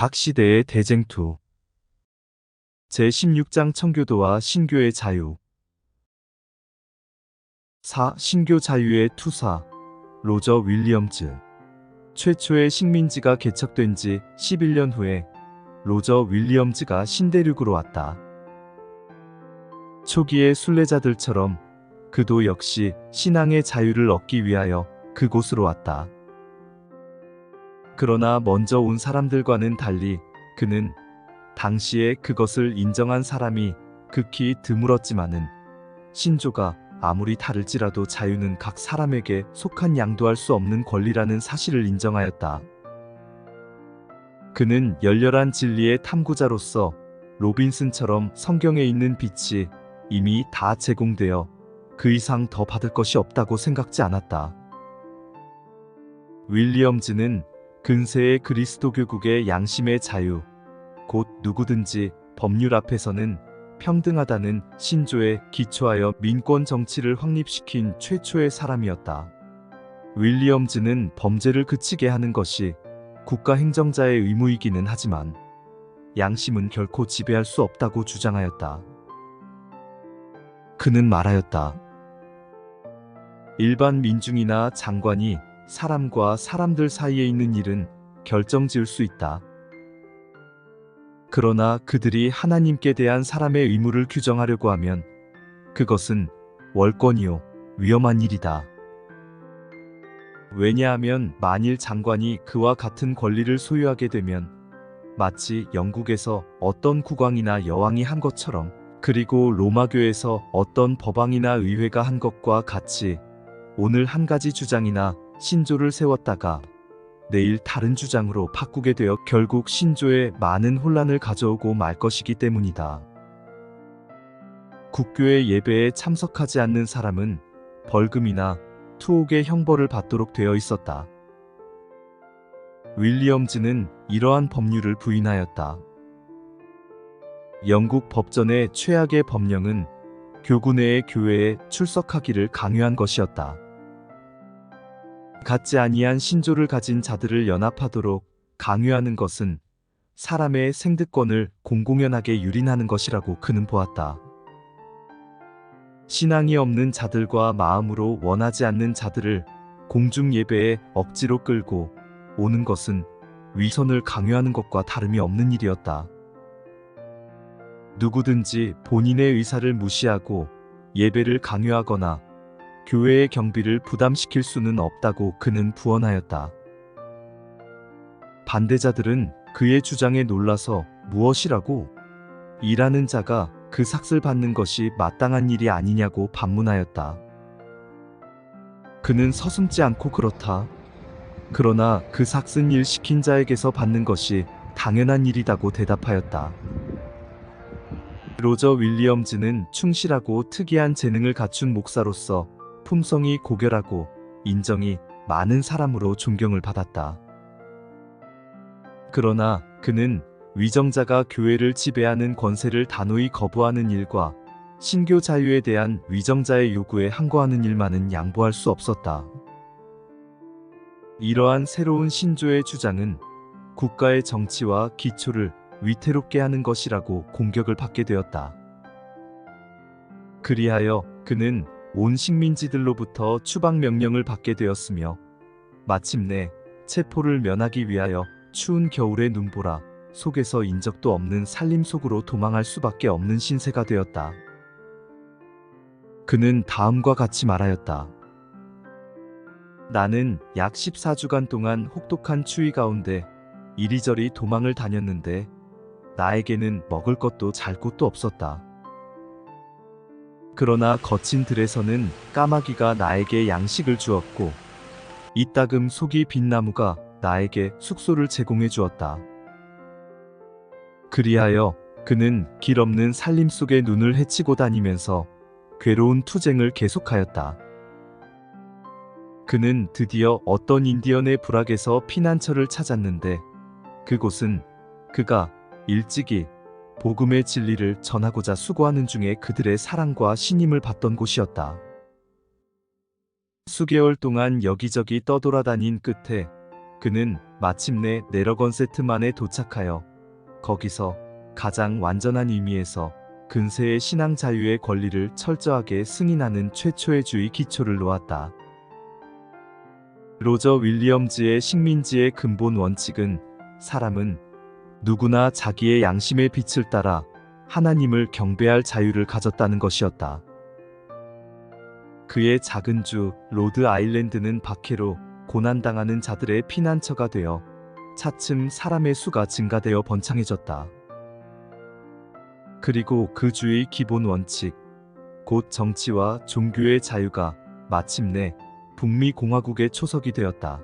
각 시대의 대쟁투 제16장 청교도와 신교의 자유 4. 신교 자유의 투사 로저 윌리엄즈 최초의 식민지가 개척된 지 11년 후에 로저 윌리엄즈가 신대륙으로 왔다. 초기의 순례자들처럼 그도 역시 신앙의 자유를 얻기 위하여 그곳으로 왔다. 그러나 먼저 온 사람들과는 달리 그는 당시에 그것을 인정한 사람이 극히 드물었지만은 신조가 아무리 다를지라도 자유는 각 사람에게 속한 양도할 수 없는 권리라는 사실을 인정하였다. 그는 열렬한 진리의 탐구자로서 로빈슨처럼 성경에 있는 빛이 이미 다 제공되어 그 이상 더 받을 것이 없다고 생각지 않았다. 윌리엄즈는 근세의 그리스도교국의 양심의 자유, 곧 누구든지 법률 앞에서는 평등하다는 신조에 기초하여 민권 정치를 확립시킨 최초의 사람이었다. 윌리엄즈는 범죄를 그치게 하는 것이 국가 행정자의 의무이기는 하지만 양심은 결코 지배할 수 없다고 주장하였다. 그는 말하였다. 일반 민중이나 장관이 사람과 사람들 사이에 있는 일은 결정 지을 수 있다. 그러나 그들이 하나님께 대한 사람의 의무를 규정하려고 하면 그것은 월권이요 위험한 일이다. 왜냐하면 만일 장관이 그와 같은 권리를 소유하게 되면 마치 영국에서 어떤 국왕이나 여왕이 한 것처럼 그리고 로마교에서 어떤 법왕이나 의회가 한 것과 같이 오늘 한 가지 주장이나 신조를 세웠다가 내일 다른 주장으로 바꾸게 되어 결국 신조에 많은 혼란을 가져오고 말 것이기 때문이다. 국교의 예배에 참석하지 않는 사람은 벌금이나 투옥의 형벌을 받도록 되어 있었다. 윌리엄즈는 이러한 법률을 부인하였다. 영국 법전의 최악의 법령은 교구 내의 교회에 출석하기를 강요한 것이었다. 같지 아니한 신조를 가진 자들을 연합하도록 강요하는 것은 사람의 생득권을 공공연하게 유린하는 것이라고 그는 보았다. 신앙이 없는 자들과 마음으로 원하지 않는 자들을 공중 예배에 억지로 끌고 오는 것은 위선을 강요하는 것과 다름이 없는 일이었다. 누구든지 본인의 의사를 무시하고 예배를 강요하거나 교회의 경비를 부담시킬 수는 없다고 그는 부언하였다. 반대자들은 그의 주장에 놀라서 무엇이라고 일하는 자가 그 삭을 받는 것이 마땅한 일이 아니냐고 반문하였다. 그는 서슴지 않고 그렇다. 그러나 그 삭슨 일 시킨 자에게서 받는 것이 당연한 일이다고 대답하였다. 로저 윌리엄즈는 충실하고 특이한 재능을 갖춘 목사로서 품성이 고결하고 인정이 많은 사람으로 존경을 받았다. 그러나 그는 위정자가 교회를 지배하는 권세를 단호히 거부하는 일과 신교 자유에 대한 위정자의 요구에 항거하는 일만은 양보할 수 없었다. 이러한 새로운 신조의 주장은 국가의 정치와 기초를 위태롭게 하는 것이라고 공격을 받게 되었다. 그리하여 그는 온 식민지들로부터 추방 명령을 받게 되었으며 마침내 체포를 면하기 위하여 추운 겨울의 눈보라 속에서 인적도 없는 살림 속으로 도망할 수밖에 없는 신세가 되었다. 그는 다음과 같이 말하였다. 나는 약 14주간 동안 혹독한 추위 가운데 이리저리 도망을 다녔는데 나에게는 먹을 것도 잘 곳도 없었다. 그러나 거친 들에서는 까마귀가 나에게 양식을 주었고 이따금 속이 빈 나무가 나에게 숙소를 제공해 주었다. 그리하여 그는 길 없는 살림 속에 눈을 헤치고 다니면서 괴로운 투쟁을 계속하였다. 그는 드디어 어떤 인디언의 부락에서 피난처를 찾았는데 그곳은 그가 일찍이 복음의 진리를 전하고자 수고하는 중에 그들의 사랑과 신임을 받던 곳이었다. 수개월 동안 여기저기 떠돌아다닌 끝에 그는 마침내 네러건 세트만에 도착하여 거기서 가장 완전한 의미에서 근세의 신앙 자유의 권리를 철저하게 승인하는 최초의 주의 기초를 놓았다. 로저 윌리엄즈의 식민지의 근본 원칙은 사람은 누구나 자기의 양심의 빛을 따라 하나님을 경배할 자유를 가졌다는 것이었다. 그의 작은 주 로드 아일랜드는 박해로 고난당하는 자들의 피난처가 되어 차츰 사람의 수가 증가되어 번창해졌다. 그리고 그 주의 기본 원칙, 곧 정치와 종교의 자유가 마침내 북미 공화국의 초석이 되었다.